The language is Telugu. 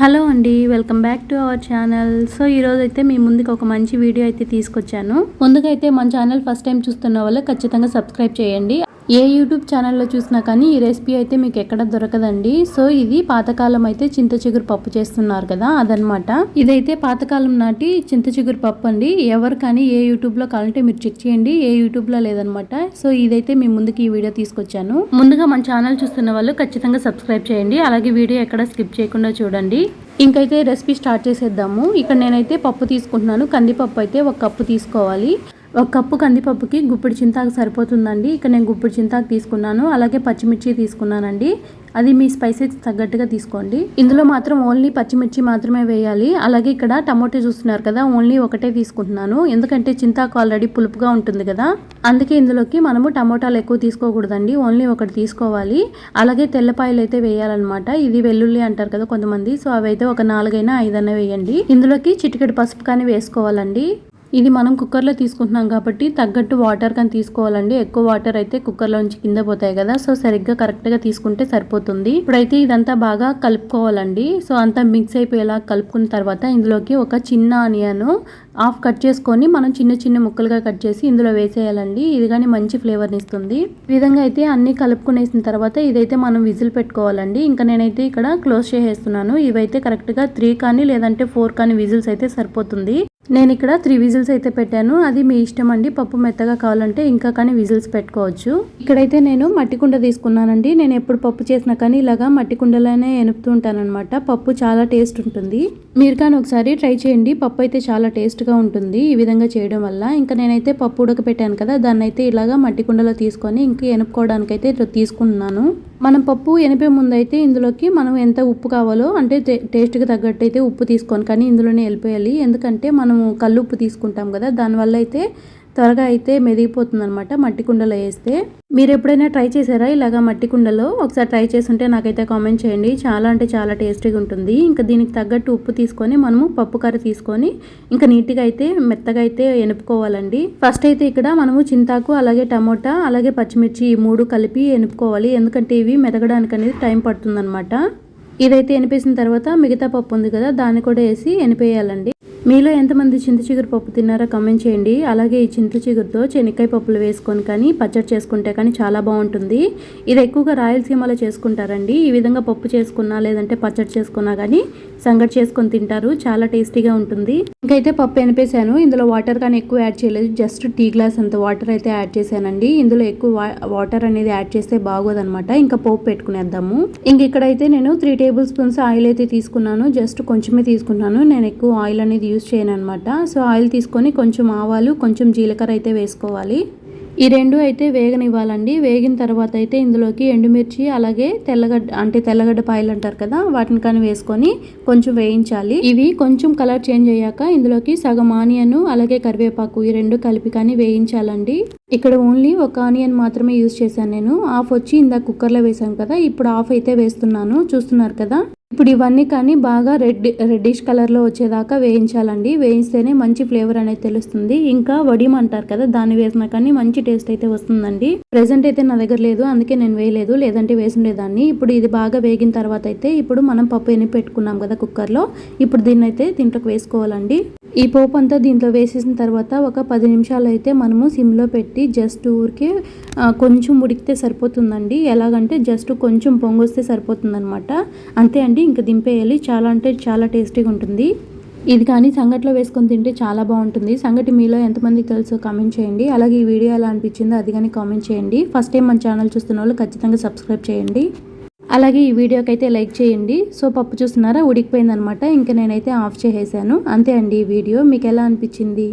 హలో అండి welcome back to our channel. So ఈరోజు అయితే మీ ముందుకు ఒక మంచి వీడియో అయితే తీసుకొచ్చాను. ముందుగా అయితే మన ఛానల్ ఫస్ట్ టైం చూస్తున్న వాళ్ళు ఖచ్చితంగా సబ్స్క్రైబ్ చేయండి. ఏ యూట్యూబ్ ఛానల్లో చూసినా కానీ ఈ రెసిపీ అయితే మీకు ఎక్కడ దొరకదండి. సో ఇది పాతకాలం అయితే చింత చిగురు పప్పు చేస్తున్నారు కదా అదనమాట ఇదైతే పాతకాలం నాటి చింత చిగురు పప్పు అండి. ఎవరు కానీ ఏ యూట్యూబ్లో కావాలంటే మీరు చెక్ చేయండి. ఏ యూట్యూబ్లో లేదనమాట సో ఇదైతే మీ ముందుకి ఈ వీడియో తీసుకొచ్చాను. ముందుగా మన ఛానల్ చూస్తున్న వాళ్ళు ఖచ్చితంగా సబ్స్క్రైబ్ చేయండి. అలాగే వీడియో ఎక్కడ స్కిప్ చేయకుండా చూడండి. ఇంకైతే రెసిపీ స్టార్ట్ చేసేద్దాము. ఇక్కడ నేనైతే పప్పు తీసుకుంటున్నాను. కందిపప్పు అయితే ఒక కప్పు తీసుకోవాలి. ఒక కప్పు కందిపప్పుకి గుప్పిడి చింతాకు సరిపోతుందండి. ఇక్కడ నేను గుప్పిడి చింతాకు తీసుకున్నాను. అలాగే పచ్చిమిర్చి తీసుకున్నానండి. అది మీ స్పైసెస్ తగ్గట్టుగా తీసుకోండి. ఇందులో మాత్రం ఓన్లీ పచ్చిమిర్చి మాత్రమే వేయాలి. అలాగే ఇక్కడ టమోటా చూస్తున్నారు కదా ఓన్లీ ఒకటే తీసుకుంటున్నాను. ఎందుకంటే చింతాకు ఆల్రెడీ పులుపుగా ఉంటుంది కదా. అందుకే ఇందులోకి మనము టమోటాలు ఎక్కువ తీసుకోకూడదండి. ఓన్లీ ఒకటి తీసుకోవాలి. అలాగే తెల్లపాయలు అయితే వేయాలన్నమాట. ఇది వెల్లుల్లి అంటారు కదా కొంతమంది. సో అవి అయితే ఒక నాలుగైనా ఐదైనా వేయండి. ఇందులోకి చిటికెడు పసుపు కానీ వేసుకోవాలండి. ఇది మనం కుక్కర్లో తీసుకుంటున్నాం కాబట్టి తగ్గట్టు వాటర్ కానీ తీసుకోవాలండి. ఎక్కువ వాటర్ అయితే కుక్కర్లో నుంచి కింద పోతాయి కదా. సో సరిగ్గా కరెక్ట్గా తీసుకుంటే సరిపోతుంది. ఇప్పుడైతే ఇదంతా బాగా కలుపుకోవాలండి. సో అంతా మిక్స్ అయిపోయేలా కలుపుకున్న తర్వాత ఇందులోకి ఒక చిన్న ఆనియన్ హాఫ్ కట్ చేసుకొని మనం చిన్న చిన్న ముక్కలుగా కట్ చేసి ఇందులో వేసేయాలండి. ఇది కానీ మంచి ఫ్లేవర్ని ఇస్తుంది. ఈ విధంగా అయితే అన్ని కలుపుకునేసిన తర్వాత ఇదైతే మనం విజిల్ పెట్టుకోవాలండి. ఇంకా నేనైతే ఇక్కడ క్లోజ్ చేసేస్తున్నాను. ఇవైతే కరెక్ట్గా త్రీ కానీ లేదంటే ఫోర్ కానీ విజిల్స్ అయితే సరిపోతుంది. నేను ఇక్కడ త్రీ విజిల్స్ అయితే పెట్టాను. అది మీ ఇష్టం అండి. పప్పు మెత్తగా కావాలంటే ఇంకా కానీ విజిల్స్ పెట్టుకోవచ్చు. ఇక్కడైతే నేను మట్టి కుండ తీసుకున్నానండి. నేను ఎప్పుడు పప్పు చేసినా కానీ ఇలాగా మట్టి కుండలోనే ఎనుపుతూ ఉంటానన్నమాట. పప్పు చాలా టేస్ట్ ఉంటుంది. మీరు కానీ ఒకసారి ట్రై చేయండి. పప్పు అయితే చాలా టేస్ట్గా ఉంటుంది ఈ విధంగా చేయడం వల్ల. ఇంకా నేనైతే పప్పు ఉడకపెట్టాను కదా దాన్ని అయితే ఇలాగా మట్టి కుండలో తీసుకొని ఇంకా ఎనుపుకోవడానికైతే అయితే తీసుకున్నాను. మనం పప్పు ఎనిపే ముందు అయితే ఇందులోకి మనం ఎంత ఉప్పు కావాలో అంటే టేస్ట్కి తగ్గట్టు అయితే ఉప్పు తీసుకొని. కానీ ఇందులోనే వెళ్ళిపోయాలి. ఎందుకంటే మనము కళ్ళు ఉప్పు తీసుకుంటాం కదా దానివల్ల అయితే త్వరగా అయితే మెదిగిపోతుంది అనమాట మట్టి కుండలో వేస్తే. మీరు ఎప్పుడైనా ట్రై చేశారా ఇలాగా మట్టి కుండలో? ఒకసారి ట్రై చేస్తుంటే నాకైతే కామెంట్ చేయండి. చాలా అంటే చాలా టేస్టీగా ఉంటుంది. ఇంకా దీనికి తగ్గట్టు ఉప్పు తీసుకొని మనము పప్పు కర్రీ తీసుకొని ఇంకా నీట్గా అయితే మెత్తగా అయితే ఎనుపుకోవాలండి. ఫస్ట్ అయితే ఇక్కడ మనము చింతాకు అలాగే టమోటా అలాగే పచ్చిమిర్చి ఈ మూడు కలిపి ఎనుపుకోవాలి. ఎందుకంటే ఇవి మెదగడానికి అనేది టైం పడుతుందన్నమాట. ఇదైతే ఎనిపేసిన తర్వాత మిగతా పప్పు ఉంది కదా దాన్ని కూడా వేసి ఎనిపేయాలండి. మీలో ఎంతమంది చింత చిగురు పప్పు తిన్నారో కమెంట్ చేయండి. అలాగే ఈ చింత చిగురుతో శనక్కాయ పప్పులు వేసుకొని కానీ పచ్చడి చేసుకుంటే కానీ చాలా బాగుంటుంది. ఇది ఎక్కువగా రాయలసీమలో చేసుకుంటారండి. ఈ విధంగా పప్పు చేసుకున్నా లేదంటే పచ్చడి చేసుకున్నా కానీ సంగటి చేసుకొని తింటారు. చాలా టేస్టీగా ఉంటుంది. ఇంకైతే పప్పు ఎనిపేశాను ఇందులో వాటర్ కానీ ఎక్కువ యాడ్ చేయలేదు. జస్ట్ టీ గ్లాస్ అంత వాటర్ అయితే యాడ్ చేశానండి. ఇందులో ఎక్కువ వాటర్ అనేది యాడ్ చేస్తే బాగోదనమాట ఇంకా పోపు పెట్టుకునేద్దాము. ఇంక ఇక్కడైతే నేను త్రీ టేబుల్ స్పూన్స్ ఆయిల్ అయితే తీసుకున్నాను. జస్ట్ కొంచెమే తీసుకున్నాను. నేను ఎక్కువ ఆయిల్ అనేది యూజ్ చేయను అనమాట సో ఆయిల్ తీసుకొని కొంచెం ఆవాలు కొంచెం జీలకర్ర అయితే వేసుకోవాలి. ఈ రెండు అయితే వేగనివ్వాలండి. వేగిన తర్వాత అయితే ఇందులోకి ఎండుమిర్చి అలాగే తెల్లగడ్డ అంటే తెల్లగడ్డ పాయలు అంటారు కదా వాటిని కానీ వేసుకొని కొంచెం వేయించాలి. ఇవి కొంచెం కలర్ చేంజ్ అయ్యాక ఇందులోకి సగం ఆనియన్ అలాగే కరివేపాకు ఈ రెండు కలిపి కానీ వేయించాలండి. ఇక్కడ ఓన్లీ ఒక ఆనియన్ మాత్రమే యూజ్ చేశాను నేను. ఆఫ్ వచ్చి ఇందాక కుక్కర్లో వేసాను కదా ఇప్పుడు ఆఫ్ అయితే వేస్తున్నాను. చూస్తున్నారు కదా? ఇప్పుడు ఇవన్నీ కానీ బాగా రెడ్ రెడ్డిష్ కలర్లో వచ్చేదాకా వేయించాలండి. వేయిస్తేనే మంచి ఫ్లేవర్ అనేది తెలుస్తుంది. ఇంకా వడియం అంటారు కదా దాన్ని వేసినా కానీ మంచి టేస్ట్ అయితే వస్తుందండి. ప్రెసెంట్ అయితే నా దగ్గర లేదు అందుకే నేను వేయలేదు. లేదంటే వేసుండేదాన్ని. ఇప్పుడు ఇది బాగా వేగిన తర్వాత అయితే ఇప్పుడు మనం పప్పు ఎన్ని పెట్టుకున్నాం కదా కుక్కర్లో ఇప్పుడు దీన్ని అయితే దీంట్లోకి వేసుకోవాలండి. ఈ పోపు అంతా దీంట్లో వేసేసిన తర్వాత ఒక పది నిమిషాలు అయితే మనము సిమ్లో పెట్టి జస్ట్ ఊరికే కొంచెం ఉడికితే సరిపోతుందండి. ఎలాగంటే జస్ట్ కొంచెం పొంగొస్తే సరిపోతుందనమాట అంతే అండి. అండి ఇంకా దింపేయాలి. చాలా అంటే చాలా టేస్టీగా ఉంటుంది. ఇది కానీ సంగట్లో వేసుకొని తింటే చాలా బాగుంటుంది. సంగటి మీలో ఎంతమందికి తెలుసో కామెంట్ చేయండి. అలాగే ఈ వీడియో ఎలా అనిపించిందో అది కానీ కామెంట్ చేయండి. ఫస్ట్ టైం మన ఛానల్ చూస్తున్న వాళ్ళు ఖచ్చితంగా సబ్స్క్రైబ్ చేయండి. అలాగే ఈ వీడియోకి అయితే లైక్ చేయండి. సో పప్పు చూస్తున్నారా? ఉడికిపోయిందనమాట. ఇంకా నేనైతే ఆఫ్ చేసేసాను. అంతే అండి ఈ వీడియో. మీకు ఎలా అనిపించింది?